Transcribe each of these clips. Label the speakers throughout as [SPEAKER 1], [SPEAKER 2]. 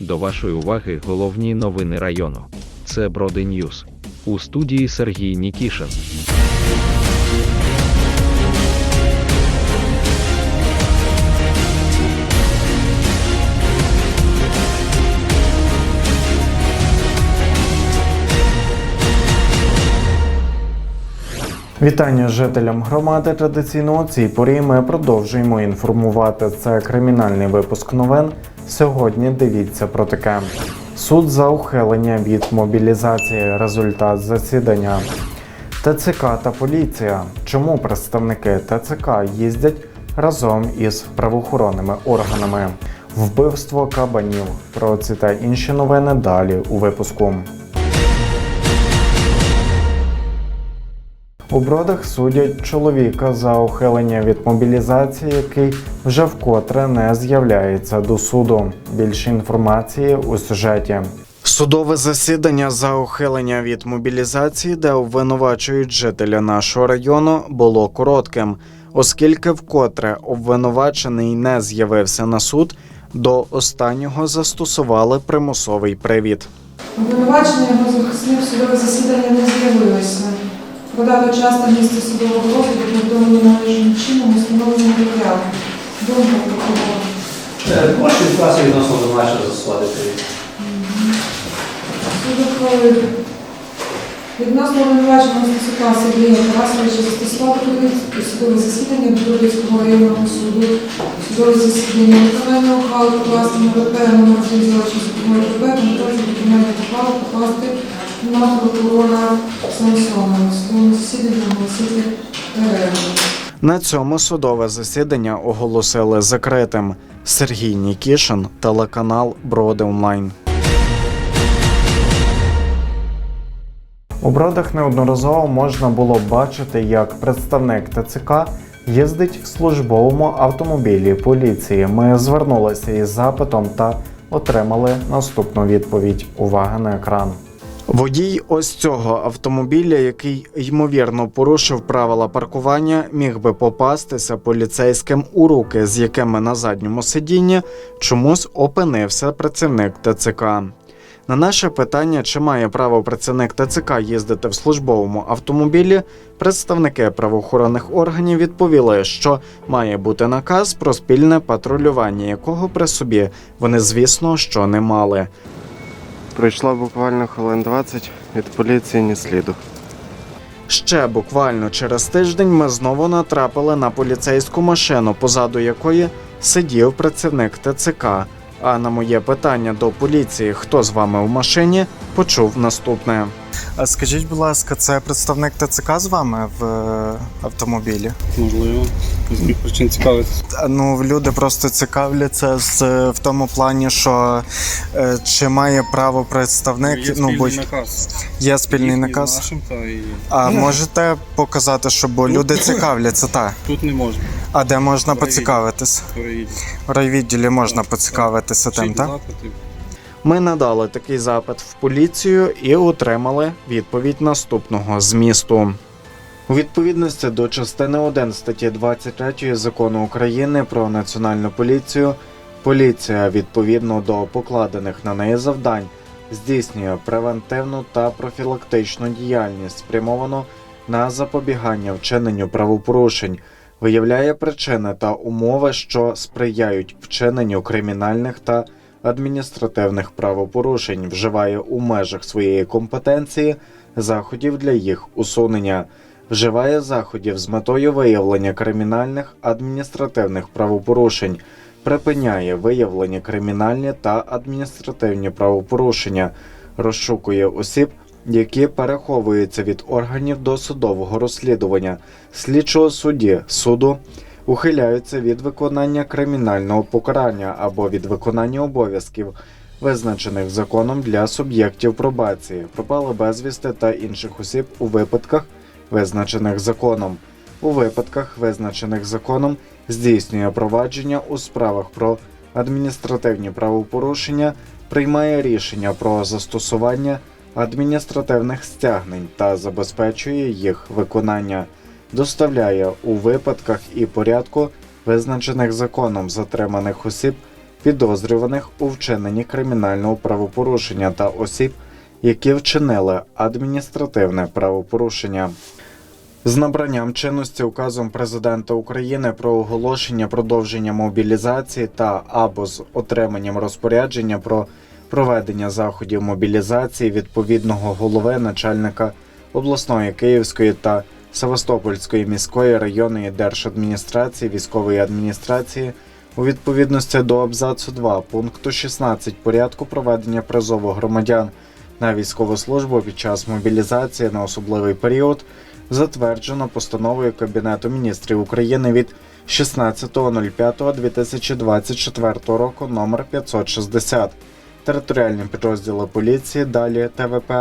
[SPEAKER 1] До вашої уваги головні новини району. Це Броди Ньюс. У студії Сергій Нікішин.
[SPEAKER 2] Вітання жителям громади. Традиційно у цій порі ми продовжуємо інформувати. Це кримінальний випуск новин. Сьогодні дивіться про таке: суд за ухилення від мобілізації. Результат засідання. ТЦК та поліція. Чому представники ТЦК їздять разом із правоохоронними органами? Вбивство кабанів. Про ці та інші новини далі у випуску. У бродах судять чоловіка за ухилення від мобілізації, який вже вкотре не з'являється до суду. Більше інформації у сюжеті. Судове засідання за ухилення від мобілізації, де обвинувачують жителя нашого району, було коротким, оскільки вкотре обвинувачений не з'явився на суд, до останнього застосували примусовий привід.
[SPEAKER 3] Обвинувачення його захисник судове засідання не з'явилося. Подато часто місце судового розгляду повідомлено належним чином установленим матеріалом. Думка прокурора.
[SPEAKER 4] Е, Можете відкласти відносно застосувати привід.
[SPEAKER 3] Суд ухвалив. Відносно обвинуваченого Стасюка Сергія Тарасовича у судове засідання Бродівського районного суду. Судове засідання виконання ухвали покласти на ВП номер 3 злочин законної ВП, контроль за виконання ухвали покласти на прокурора. В судовому засіданні оголосити перерву.
[SPEAKER 2] На цьому судове засідання оголосили закритим. Сергій Нікішин, телеканал Броди Онлайн. У бродах неодноразово можна було бачити, як представник ТЦК їздить в службовому автомобілі поліції. Ми звернулися із запитом та отримали наступну відповідь. Увага на екран. Водій ось цього автомобіля, який ймовірно порушив правила паркування, міг би попастися поліцейським у руки, з якими на задньому сидінні чомусь опинився працівник ТЦК. На наше питання, чи має право працівник ТЦК їздити в службовому автомобілі, представники правоохоронних органів відповіли, що має бути наказ про спільне патрулювання, якого при собі вони, звісно, що не мали.
[SPEAKER 5] Пройшло буквально хвилин 20, від поліції ні сліду.
[SPEAKER 2] Ще буквально через тиждень ми знову натрапили на поліцейську машину, позаду якої сидів працівник ТЦК. А на моє питання до поліції, хто з вами в машині, почув наступне. А скажіть, будь ласка, це представник ТЦК з вами в е, автомобілі?
[SPEAKER 6] Можливо, з яких причин цікавитися.
[SPEAKER 2] Ну, люди просто цікавляться з в тому плані, що е, чи має право представник,
[SPEAKER 6] Є
[SPEAKER 2] ну бо
[SPEAKER 6] спільний наказ.
[SPEAKER 2] є спільний
[SPEAKER 6] Їхній
[SPEAKER 2] наказ.
[SPEAKER 6] Нашим, та і
[SPEAKER 2] А можете показати, що бо люди цікавляться, так.
[SPEAKER 6] тут не можна.
[SPEAKER 2] А де можна
[SPEAKER 6] Райвідділ.
[SPEAKER 2] поцікавитись? В райвідділі можна поцікавитися тим,
[SPEAKER 6] Пишіть
[SPEAKER 2] так?
[SPEAKER 6] запити.
[SPEAKER 2] Ми надали такий запит в поліцію і отримали відповідь наступного змісту. У відповідності до частини 1 статті 23 закону України про національну поліцію, поліція відповідно до покладених на неї завдань здійснює превентивну та профілактичну діяльність, спрямовану на запобігання вчиненню правопорушень, виявляє причини та умови, що сприяють вчиненню кримінальних та адміністративних правопорушень, вживає у межах своєї компетенції заходів для їх усунення, вживає заходів з метою виявлення кримінальних адміністративних правопорушень, припиняє виявлені кримінальні та адміністративні правопорушення, розшукує осіб. Які переховуються від органів досудового розслідування, слідчого судді, суду, ухиляються від виконання кримінального покарання або від виконання обов'язків, визначених законом для суб'єктів пробації, пропали безвісти та інших осіб у випадках, визначених законом. У випадках, визначених законом, здійснює провадження у справах про адміністративні правопорушення, приймає рішення про застосування адміністративних стягнень та забезпечує їх виконання доставляє у випадках і порядку, визначених законом затриманих осіб підозрюваних у вчиненні кримінального правопорушення та осіб, які вчинили адміністративне правопорушення. З набранням чинності указом президента України про оголошення продовження мобілізації та або з отриманням розпорядження про проведення заходів мобілізації відповідного голови начальника обласної Київської та Севастопольської міської районної держадміністрації військової адміністрації у відповідності до абзацу 2 пункту 16 порядку проведення призову громадян на військову службу під час мобілізації на особливий період затверджено постановою Кабінету міністрів України від 16.05.2024 року номер 560. Територіальні підрозділи поліції, далі ТВП,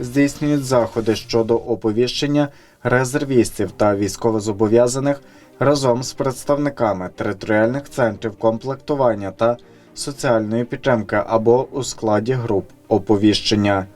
[SPEAKER 2] здійснюють заходи щодо оповіщення резервістів та військовозобов'язаних разом з представниками територіальних центрів комплектування та соціальної підтримки або у складі груп оповіщення.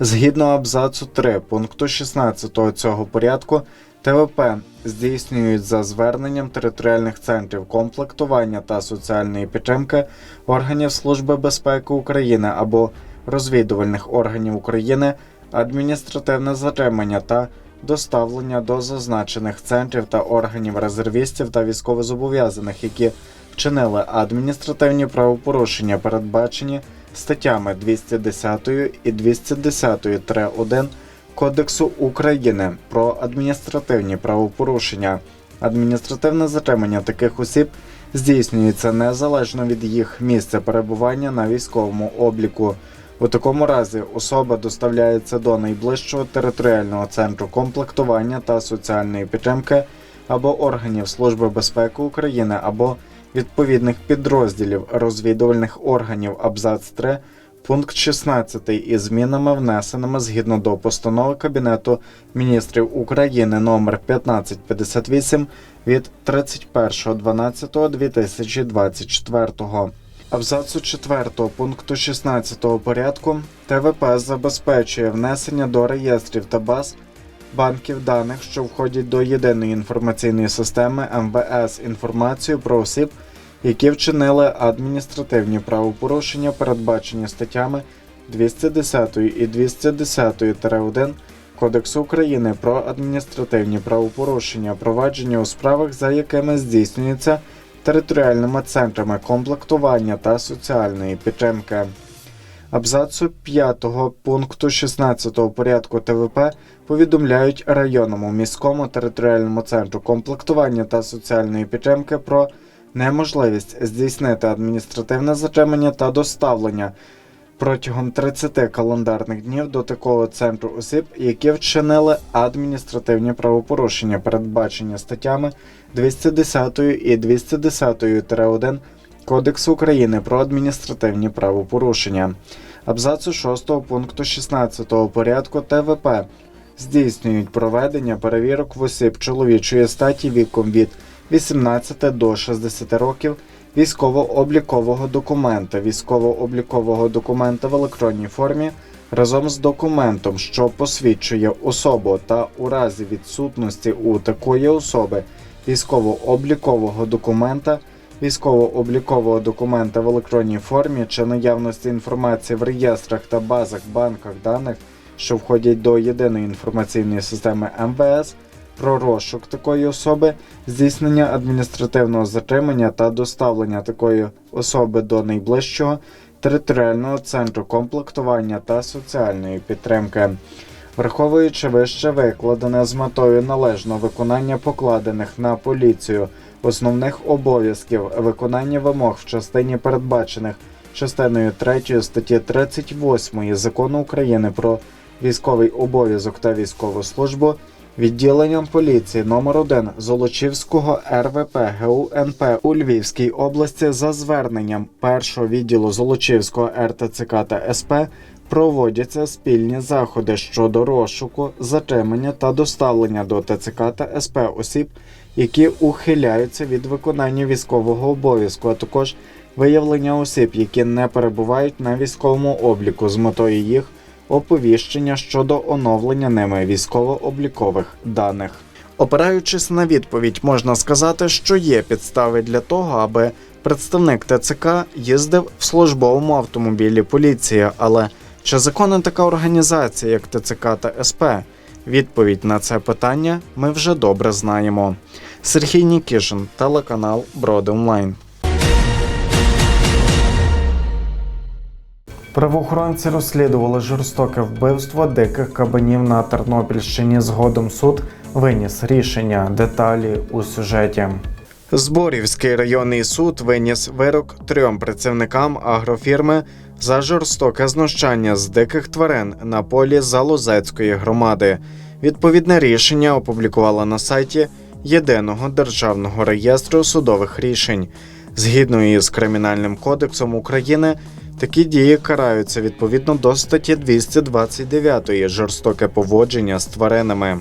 [SPEAKER 2] Згідно абзацу 3 пункту 16 цього порядку, ТВП здійснюють за зверненням територіальних центрів комплектування та соціальної підтримки органів Служби безпеки України або розвідувальних органів України адміністративне затримання та доставлення до зазначених центрів та органів резервістів та військовозобов'язаних, які вчинили адміністративні правопорушення, передбачені статтями 210 і 210-1 Кодексу України про адміністративні правопорушення. Адміністративне затримання таких осіб здійснюється незалежно від їх місця перебування на військовому обліку. У такому разі особа доставляється до найближчого територіального центру комплектування та соціальної підтримки або органів Служби безпеки України або відповідних підрозділів розвідувальних органів абзац 3 пункт 16 із змінами внесеними згідно до постанови Кабінету міністрів України номер 1558 від 31.12.2024 абзацу 4 пункту 16 порядку ТВП забезпечує внесення до реєстрів та баз банків даних, що входять до єдиної інформаційної системи МВС інформацію про осіб, які вчинили адміністративні правопорушення, передбачені статтями 210 і 210-1 Кодексу України про адміністративні правопорушення, провадження у справах, за якими здійснюється територіальними центрами комплектування та соціальної підтримки. Абзацу 5 пункту 16 порядку ТВП повідомляють районному міському територіальному центру комплектування та соціальної підтримки про неможливість здійснити адміністративне затримання та доставлення протягом 30 календарних днів до такого центру осіб, які вчинили адміністративні правопорушення, передбачені статтями 210 і 210-1 Кодексу України про адміністративні правопорушення. Абзацу 6 пункту 16 порядку ТВП здійснюють проведення перевірок в осіб чоловічої статі віком від 18 до 60 років військово-облікового документа, військово-облікового документа в електронній формі разом з документом, що посвідчує особу, та у разі відсутності у такої особи військово-облікового документа, військово-облікового документа в електронній формі чи наявності інформації в реєстрах та базах банках даних, що входять до єдиної інформаційної системи МВС, про розшук такої особи, здійснення адміністративного затримання та доставлення такої особи до найближчого територіального центру комплектування та соціальної підтримки. Враховуючи вище викладене з метою належного виконання покладених на поліцію основних обов'язків виконання вимог в частині передбачених частиною 3 статті 38 Закону України про військовий обов'язок та військову службу відділенням поліції номер 1 Золочівського РВП ГУНП у Львівській області за зверненням першого відділу Золочівського РТЦК та СП проводяться спільні заходи щодо розшуку, затримання та доставлення до ТЦК та СП осіб, які ухиляються від виконання військового обов'язку, а також виявлення осіб, які не перебувають на військовому обліку з метою їх оповіщення щодо оновлення ними військово-облікових даних. Опираючись на відповідь, можна сказати, що є підстави для того, аби представник ТЦК їздив в службовому автомобілі поліції. Але чи законна така організація, як ТЦК та СП? Відповідь на це питання ми вже добре знаємо. Сергій Нікішин, телеканал Броди Онлайн. Правоохоронці розслідували жорстоке вбивство диких кабанів на Тернопільщині. Згодом суд виніс рішення. Деталі у сюжеті. Зборівський районний суд виніс вирок трьом працівникам агрофірми за жорстоке знущання з диких тварин на полі Залозецької громади. Відповідне рішення опублікувала на сайті Єдиного державного реєстру судових рішень. Згідно із Кримінальним кодексом України, такі дії караються відповідно до статті 229 жорстоке поводження з тваринами.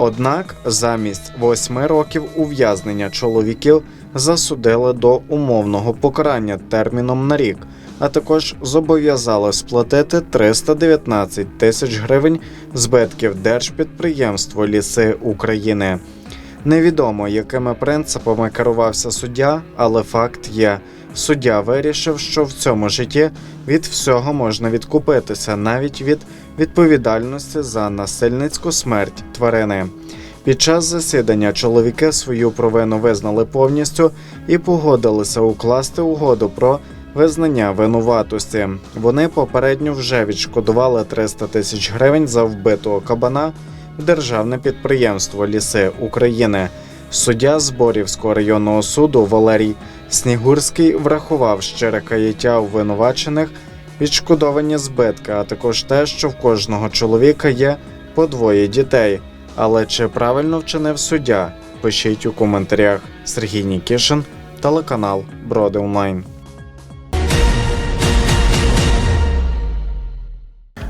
[SPEAKER 2] Однак замість восьми років ув'язнення чоловіків засудили до умовного покарання терміном на рік, а також зобов'язали сплатити 319 тисяч гривень збитків держпідприємство Ліси України. Невідомо, якими принципами керувався суддя, але факт є. Суддя вирішив, що в цьому житті від всього можна відкупитися, навіть від відповідальності за насильницьку смерть тварини. Під час засідання чоловіки свою провину визнали повністю і погодилися укласти угоду про визнання винуватості. Вони попередньо вже відшкодували 300 тисяч гривень за вбитого кабана в державне підприємство Ліси України. Суддя Зборівського районного суду Валерій Снігурський врахував щире каяття обвинувачених, відшкодовані збитки, а також те, що в кожного чоловіка є по двоє дітей. Але чи правильно вчинив суддя? Пишіть у коментарях. Сергій Нікішин, телеканал Броди Онлайн.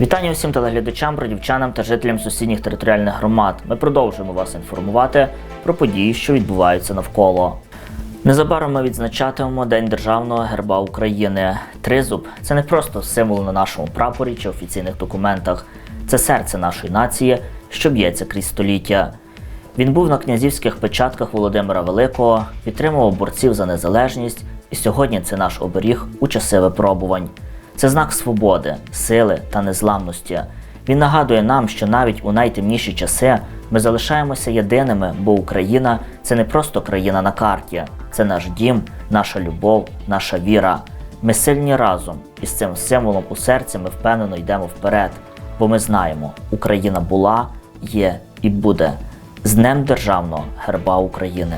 [SPEAKER 7] Вітання усім телеглядачам, бродівчанам та жителям сусідніх територіальних громад. Ми продовжуємо вас інформувати про події, що відбуваються навколо. Незабаром ми відзначатимемо День державного герба України. Тризуб це не просто символ на нашому прапорі чи офіційних документах. Це серце нашої нації, що б'ється крізь століття. Він був на князівських печатках Володимира Великого, підтримував борців за незалежність, і сьогодні це наш оберіг у часи випробувань. Це знак свободи, сили та незламності. Він нагадує нам, що навіть у найтемніші часи ми залишаємося єдиними, бо Україна це не просто країна на карті, це наш дім, наша любов, наша віра. Ми сильні разом, і з цим символом у серці ми впевнено йдемо вперед, бо ми знаємо, Україна була, є і буде. З Днем Державного герба України.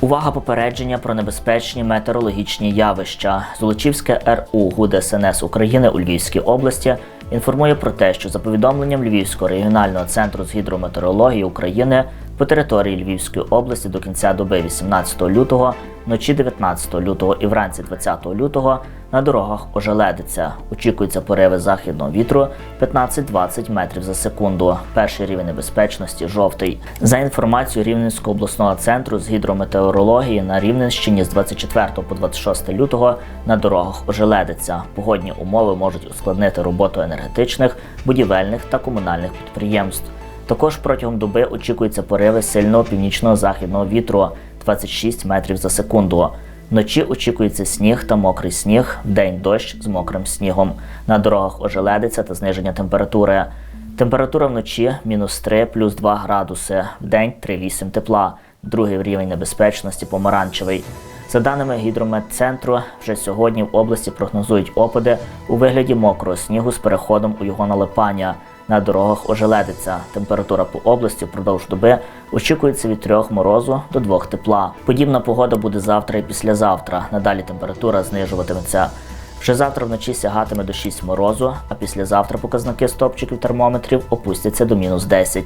[SPEAKER 7] Увага попередження про небезпечні метеорологічні явища. Золочівське РУ ГУД СНС України у Львівській області інформує про те, що за повідомленням Львівського регіонального центру з гідрометеорології України по території Львівської області до кінця доби 18 лютого, вночі 19 лютого і вранці 20 лютого на дорогах ожеледиться. Очікуються пориви західного вітру 15-20 метрів за секунду. Перший рівень небезпечності жовтий. За інформацією Рівненського обласного центру з гідрометеорології на Рівненщині з 24 по 26 лютого на дорогах ожеледиться. Погодні умови можуть ускладнити роботу енергетичних, будівельних та комунальних підприємств. Також протягом доби очікуються пориви сильного північного західного вітру 26 метрів за секунду. Вночі очікується сніг та мокрий сніг, вдень дощ з мокрим снігом. На дорогах ожеледиться та зниження температури. Температура вночі мінус 3 плюс 2 градуси, вдень 3,8 тепла. Другий рівень небезпечності помаранчевий. За даними гідрометцентру, вже сьогодні в області прогнозують опади у вигляді мокрого снігу з переходом у його налипання. На дорогах ожеледиться. Температура по області впродовж доби очікується від 3 морозу до 2 тепла. Подібна погода буде завтра і післязавтра. Надалі температура знижуватиметься. Вже завтра вночі сягатиме до 6 морозу, а післязавтра показники стопчиків термометрів опустяться до мінус 10.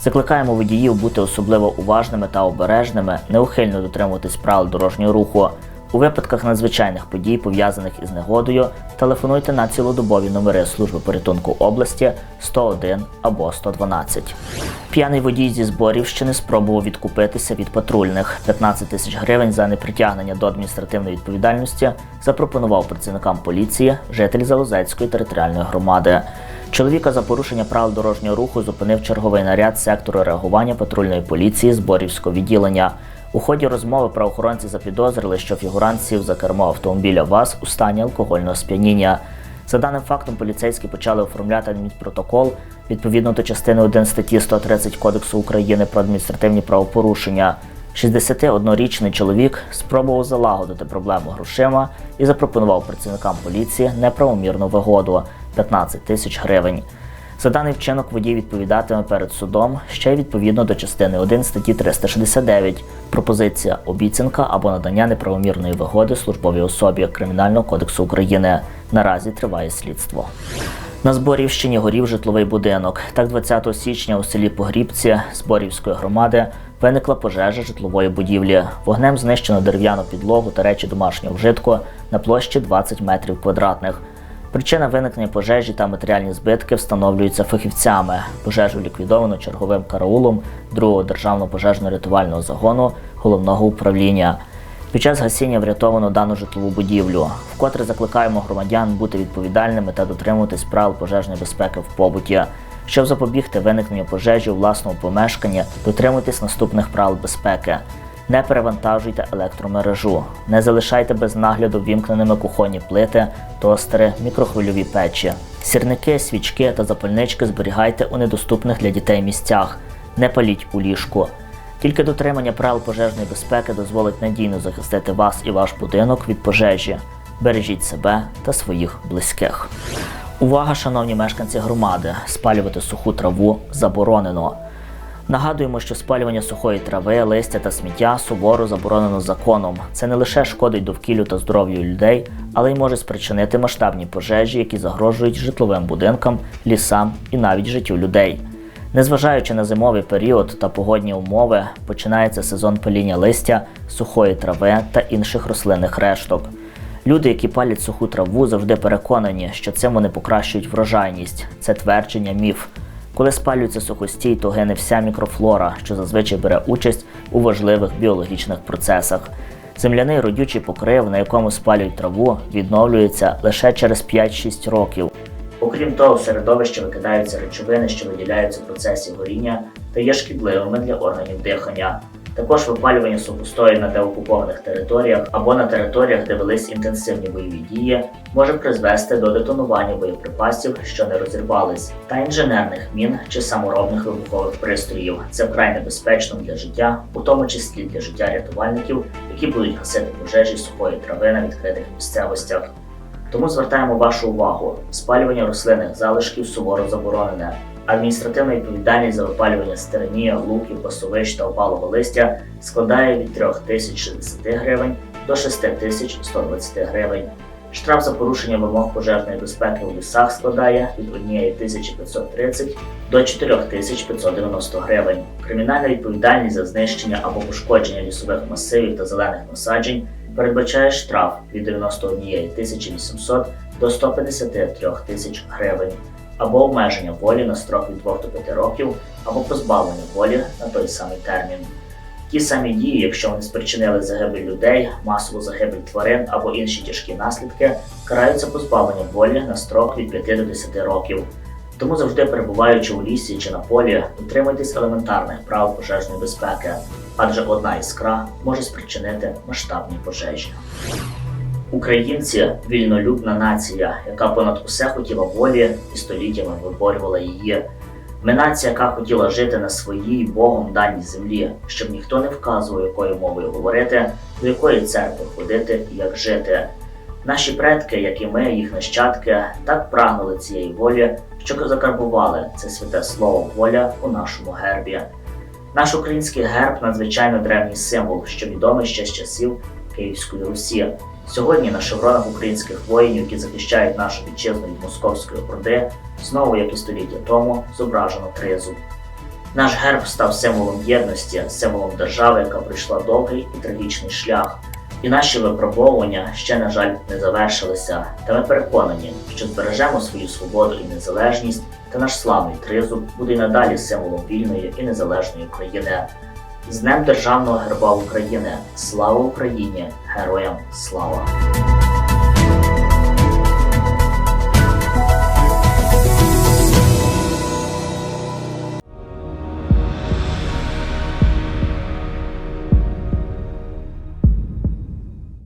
[SPEAKER 7] Закликаємо водіїв бути особливо уважними та обережними, неухильно дотримуватись правил дорожнього руху. У випадках надзвичайних подій, пов'язаних із негодою, телефонуйте на цілодобові номери служби порятунку області 101 або 112. П'яний водій зі Зборівщини спробував відкупитися від патрульних 15 тисяч гривень за непритягнення до адміністративної відповідальності запропонував працівникам поліції житель Залозецької територіальної громади. Чоловіка за порушення правил дорожнього руху зупинив черговий наряд сектору реагування патрульної поліції Зборівського відділення. У ході розмови правоохоронці запідозрили, що фігурант сів за кермо автомобіля ВАЗ у стані алкогольного сп'яніння. За даним фактом, поліцейські почали оформляти адмінпротокол відповідно до частини 1 статті 130 Кодексу України про адміністративні правопорушення. 61-річний чоловік спробував залагодити проблему грошима і запропонував працівникам поліції неправомірну вигоду 15 тисяч гривень. За даний вчинок водій відповідатиме перед судом ще й відповідно до частини 1 статті 369 пропозиція, обіцянка або надання неправомірної вигоди службовій особі Кримінального кодексу України. Наразі триває слідство. На Зборівщині горів житловий будинок. Так, 20 січня у селі Погрібці Зборівської громади виникла пожежа житлової будівлі. Вогнем знищено дерев'яну підлогу та речі домашнього вжитку на площі 20 метрів квадратних. Причина виникнення пожежі та матеріальні збитки встановлюються фахівцями. Пожежу ліквідовано черговим караулом 2-го державного пожежно-рятувального загону головного управління. Під час гасіння врятовано дану житлову будівлю. Вкотре закликаємо громадян бути відповідальними та дотримуватись правил пожежної безпеки в побуті. Щоб запобігти виникненню пожежі у власному помешканні, дотримуйтесь наступних правил безпеки. Не перевантажуйте електромережу, не залишайте без нагляду вімкненими кухонні плити, тостери, мікрохвильові печі. Сірники, свічки та запальнички зберігайте у недоступних для дітей місцях. Не паліть у ліжку. Тільки дотримання правил пожежної безпеки дозволить надійно захистити вас і ваш будинок від пожежі. Бережіть себе та своїх близьких. Увага, шановні мешканці громади! Спалювати суху траву заборонено. Нагадуємо, що спалювання сухої трави, листя та сміття суворо заборонено законом. Це не лише шкодить довкіллю та здоров'ю людей, але й може спричинити масштабні пожежі, які загрожують житловим будинкам, лісам і навіть життю людей. Незважаючи на зимовий період та погодні умови, починається сезон паління листя, сухої трави та інших рослинних решток. Люди, які палять суху траву, завжди переконані, що цим вони покращують врожайність. Це твердження міф. Коли спалюється сухостій, то гине вся мікрофлора, що зазвичай бере участь у важливих біологічних процесах. Земляний родючий покрив, на якому спалюють траву, відновлюється лише через 5-6 років. Окрім того, в середовище викидаються речовини, що виділяються в процесі горіння та є шкідливими для органів дихання. Також випалювання сухостою на деокупованих територіях або на територіях, де велись інтенсивні бойові дії, може призвести до детонування боєприпасів, що не розірвались, та інженерних мін чи саморобних вибухових пристроїв. Це вкрай небезпечно для життя, у тому числі для життя рятувальників, які будуть гасити пожежі сухої трави на відкритих місцевостях. Тому звертаємо вашу увагу: спалювання рослинних залишків суворо заборонене. Адміністративна відповідальність за випалювання стерні, луків, пасовищ та опалого листя складає від 3060 гривень до 6120 гривень. Штраф за порушення вимог пожежної безпеки у лісах складає від 1530 до 4590 гривень. Кримінальна відповідальність за знищення або пошкодження лісових масивів та зелених насаджень передбачає штраф від 91 800 до 153 тисяч гривень або обмеження волі на строк від 2 до 5 років, або позбавлення волі на той самий термін. Ті самі дії, якщо вони спричинили загибель людей, масову загибель тварин або інші тяжкі наслідки, караються позбавленням волі на строк від 5 до 10 років. Тому завжди перебуваючи у лісі чи на полі, дотримуйтесь елементарних прав пожежної безпеки, адже одна іскра може спричинити масштабні пожежі. Українці вільнолюбна нація, яка понад усе хотіла волі і століттями виборювала її. Ми нація, яка хотіла жити на своїй Богом даній землі, щоб ніхто не вказував, якою мовою говорити, до якої церкви ходити і як жити. Наші предки, як і ми, їх нащадки, так прагнули цієї волі, що закарбували це святе слово воля у нашому гербі. Наш український герб надзвичайно древній символ, що відомий ще з часів Київської Русі. Сьогодні на шевронах українських воїнів, які захищають нашу вітчизну від московської орди, знову, як і століття тому, зображено тризуб. Наш герб став символом єдності, символом держави, яка пройшла довгий і трагічний шлях. І наші випробовування ще, на жаль, не завершилися, та ми переконані, що збережемо свою свободу і незалежність, та наш славний тризуб буде й надалі символом вільної і незалежної України. З Днем Державного герба України! Слава Україні! Героям слава!